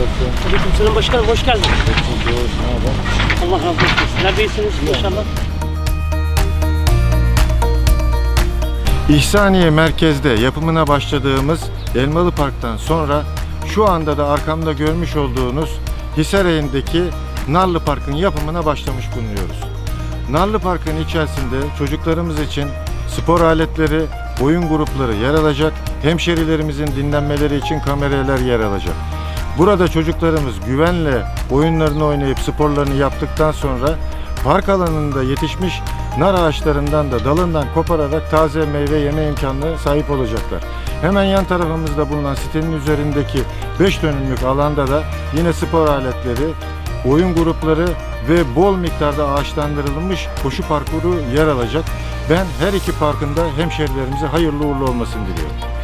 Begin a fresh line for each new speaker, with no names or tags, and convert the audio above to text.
Gelsin.
Aleykümselam başkanım hoş geldin.
Çok iyi. Ne haber?
Allah razı olsun. Sizler de iyisiniz inşallah.
İhsaniye merkezde yapımına başladığımız Elmalı Park'tan sonra şu anda da arkamda görmüş olduğunuz Hisaray'ındaki Narlı Park'ın yapımına başlamış bulunuyoruz. Narlı Park'ın içerisinde çocuklarımız için spor aletleri, oyun grupları yer alacak, hemşerilerimizin dinlenmeleri için kameralar yer alacak. Burada çocuklarımız güvenle oyunlarını oynayıp sporlarını yaptıktan sonra park alanında yetişmiş nar ağaçlarından da dalından kopararak taze meyve yeme imkanına sahip olacaklar. Hemen yan tarafımızda bulunan sitenin üzerindeki 5 dönümlük alanda da yine spor aletleri, oyun grupları ve bol miktarda ağaçlandırılmış koşu parkuru yer alacak. Ben her iki parkında hemşerilerimize hayırlı uğurlu olmasını diliyorum.